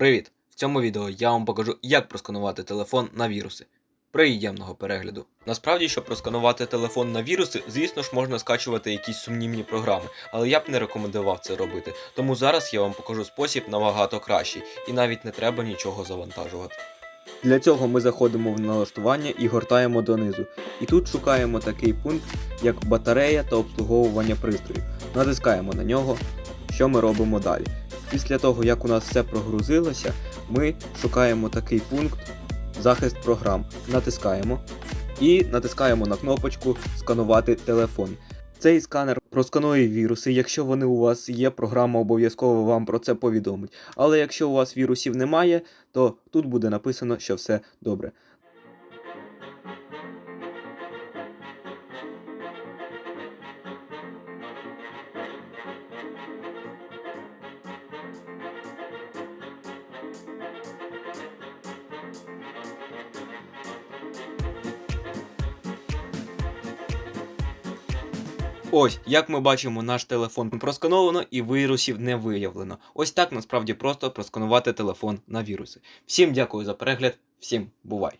Привіт! В цьому відео я вам покажу, як просканувати телефон на віруси. Приємного перегляду. Насправді, щоб просканувати телефон на віруси, звісно ж, можна скачувати якісь сумнівні програми, але я б не рекомендував це робити. Тому зараз я вам покажу спосіб набагато кращий, і навіть не треба нічого завантажувати. Для цього ми заходимо в налаштування і гортаємо донизу. І тут шукаємо такий пункт, як батарея та обслуговування пристрою. Натискаємо на нього. Що ми робимо далі? Після того, як у нас все прогрузилося, ми шукаємо такий пункт захист програм. Натискаємо і натискаємо на кнопочку сканувати телефон. Цей сканер просканує віруси. Якщо вони у вас є, програма обов'язково вам про це повідомить. Але якщо у вас вірусів немає, то тут буде написано, що все добре. Ось, як ми бачимо, наш телефон проскановано і вірусів не виявлено. Ось так насправді просто просканувати телефон на віруси. Всім дякую за перегляд, всім бувай!